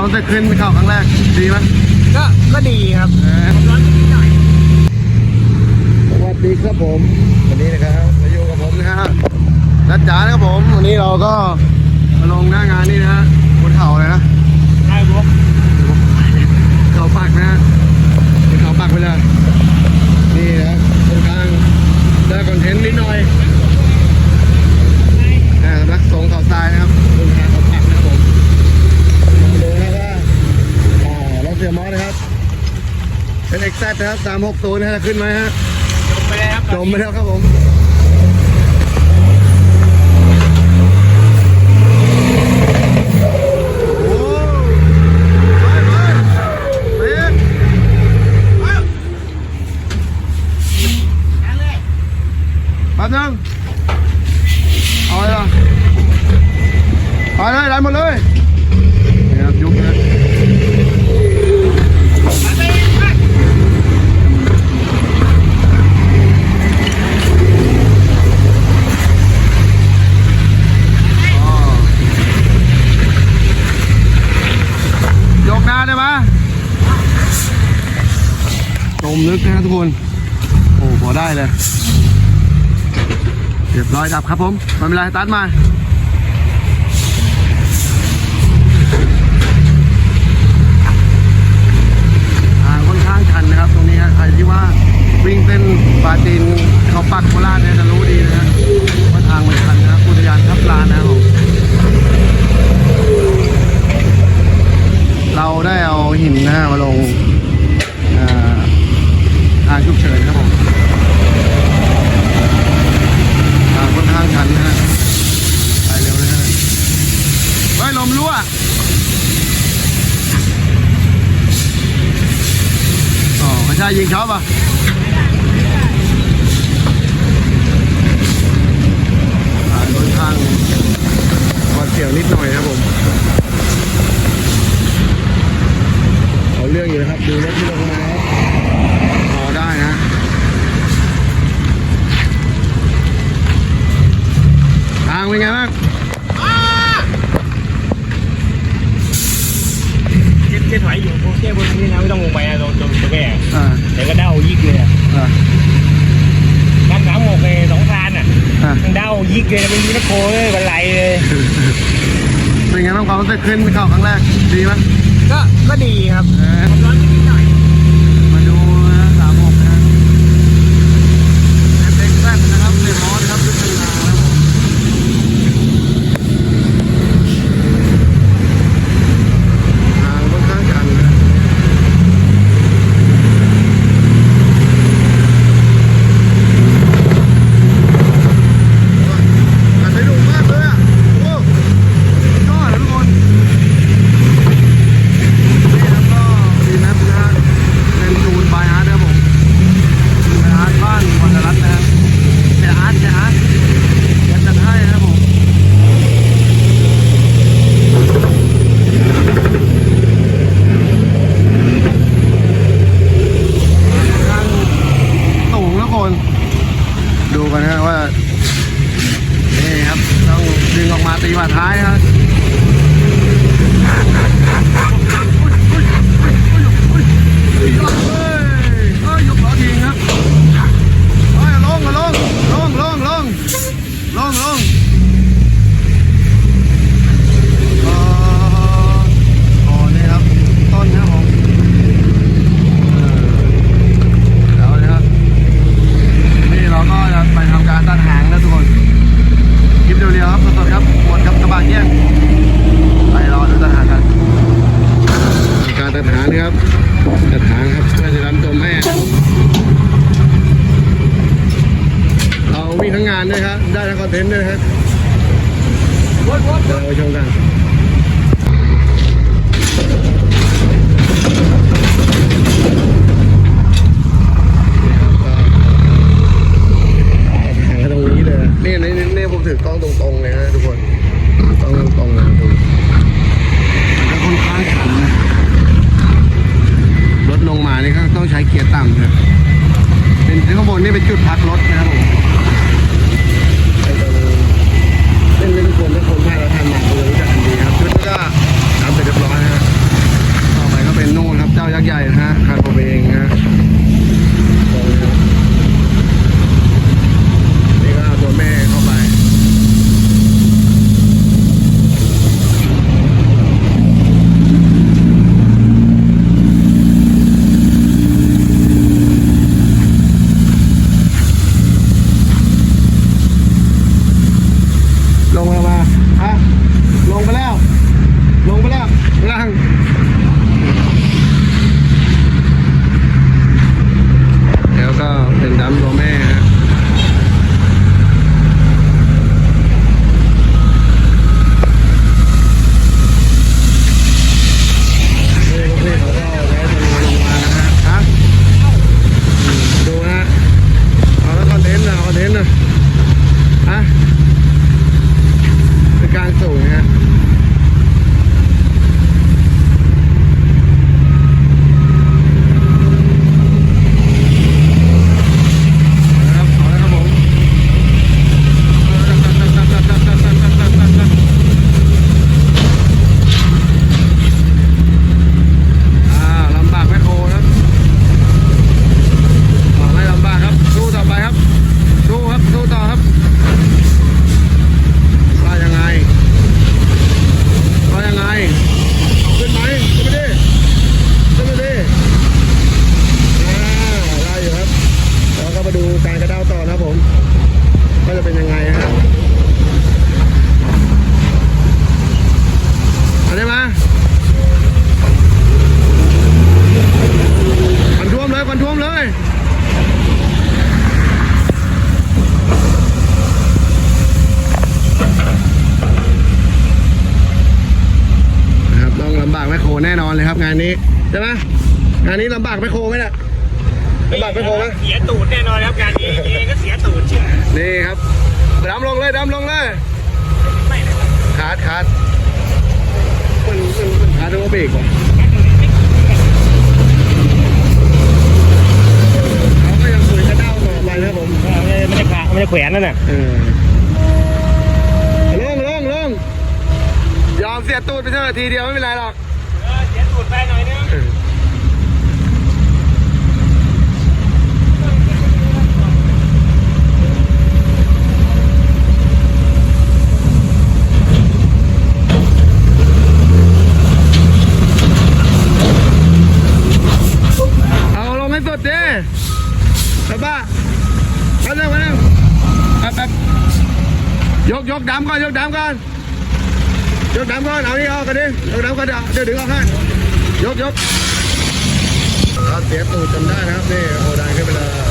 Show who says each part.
Speaker 1: ความรู้สึกขึ้นเข้าครั้งแรกดีไหม
Speaker 2: ก็ก็ดีครับ
Speaker 1: เออ
Speaker 2: ร้อนนิดหน่อย
Speaker 1: สวัสดีครับผม วันนี้นะครับมาอยู่กับผมนะฮะนัดจ๋านะครับผมวันนี้เราก็มาลงหน้างานนี่นะฮะบนเขาเลยนะ
Speaker 2: ใช่ครับ
Speaker 1: เขาปักนะฮะบนเขาปักไปเลยนี่นะค่อนข้างได้คอนเทนต์นิดหน่อยอ่าสำนักสงฆ์เขาทรายนะครับบนทางเขาปักนะครับผมมาดูนะว่าอ่ารถเสียมอสนะครับ เป็นเอ็กซ์นะครับสามหกตัวนะฮะขึ้นไหมฮะ
Speaker 2: จบไปเลยครับ
Speaker 1: จมไปแล้วครับผม โอ้ไปไปไปเองแป๊บนึงเอาเลยล่ะเอาเลยได้หมดเลยนี่ครับยุบนะอ๋อยกหน้าได้ไหมจ มลึกนะทุกคน โอ้พอได้เลยเรียบร้อยดับครับผมไม่เป็นไรตัดมาทางค่อนข้างชันนะครับ ตรงนี้ฮะใครที่ว่าวิ่งเส้นปาจีนเขาปักโคราชเนี่ยจะรู้ดีนะฮะว่าทางมันชันนะครับอุทยานทับลานนะครับผมเราได้เอาหินนะฮะมาลง ทางฉุกเฉินครับผมทางค่อนข้างชันนะฮะไปเร็วนะฮะเฮ้ยลมรั่วอ๋อไม่ใช่ยิงช็อปอะอ่าค่อนข้างหวาดเสียวนิดหน่อยครับผมเอาเรื่องอยู่นะครับดูรถที่ลงมา น้ำ
Speaker 2: สามหมกเลยสองคานอะ
Speaker 1: อ่า
Speaker 2: มันเด้ายิกเลยไม่มีนักโคเลยบันไลเลย
Speaker 1: เป็นไงบ้างความรู้สึกขึ้นเข้าครั้งแรกดีไหม
Speaker 2: ก็ก็ดีครับ
Speaker 1: เออ
Speaker 2: ร้อนนิดหน่อย
Speaker 1: มาดูนะสามหกนะเด็กแรกนะครับในมอสครับลึกเป็นนาครับผมทางค่อนข้างชันนะโอ้ยอัดได้ดุมากเลยอะ โอ้ยอดนะทุกคน นี่ครับก็ดีแมปนะฮะเป็นจูนบายอาร์ตนะครับผมบายอาร์ตบ้านวันรัตน์นะครับแต่อาร์ตแต่อาร์ตเดี๋ยวจัดให้นะครับผมทางสูงนะคน ดู กันนะว่านี่ครับต้องดึงออกมาตีว่าท้ายนะครับ เฮ้ยเฮ้ยยกล้อทิ้งครับเฮ้ยลงลงลงลงลงลงลงเอ่ออ๋อนี่ครับต้นครับผมเออเดี๋ยวนะครับนี่เราก็จะไปทำการตัดหางนะทุกคนคลิปเรียวๆครับสดๆครับหมดครับกระบะแยกไปรอดูตัดหางกัน การตัดหางนะครับตัดหางครับเพื่อจะทำตัวแม่เราวิ่ง ทั้งงานด้วยครับได้ทั้งคอนเทนต์ด้วยครับเดี๋ยวเราไปชมกันหางตรงนี้เลยนะนี่นี่นี่นี่ผมถือกล้องตรงๆเลยนะทุกคนกล้องตรงๆเลยดูมันก็ค่อนข้างชันนะรถลงมานี่ก็ต้องใช้เกียร์ต่ำครับเป็นข้างบนนี่เป็นจุดพักรถนะครับำบากแม่โคแน่นอนเลยครับงานนี้ใช่ไหมงานนี้ลำบากแม่โคไหมเนี่ยลำบากแม่โคไหม
Speaker 2: เสียตูดแน่นอนครับงานนี้เองก็เสียตูดเชื่อ
Speaker 1: นี่ครับดำลงเลยดำลงเลย
Speaker 2: ไม่เลยครับ
Speaker 1: ขาดขาดมันมันมันขาดตัวเบรกว่ะเขาก็ยังคุยกระเด้าต่อไปนะครับผม
Speaker 2: ไม่ได้ขาไม่ได้แขวนนั่นน่ะ
Speaker 1: เออลงลงลงยอมเสียตูดไปเถอะทีเดียวไม่เป็นไรหรอก
Speaker 2: เออเสียตูด ไปหน่อยนึง
Speaker 1: เอาลงให้สุดดิไปบ้าไปเร็วไปเร็วแป๊บแป๊บยกยกดำก่อนยกดำก่อนยกดำก่อนเอานี่ออกกันดิยกดำก่อนเดี๋ยวเดี๋ยวดึงออกให้ ยกยกเราเสียตูดจนได้นะครับนี่โอ้ได้ขึ้นไปเลย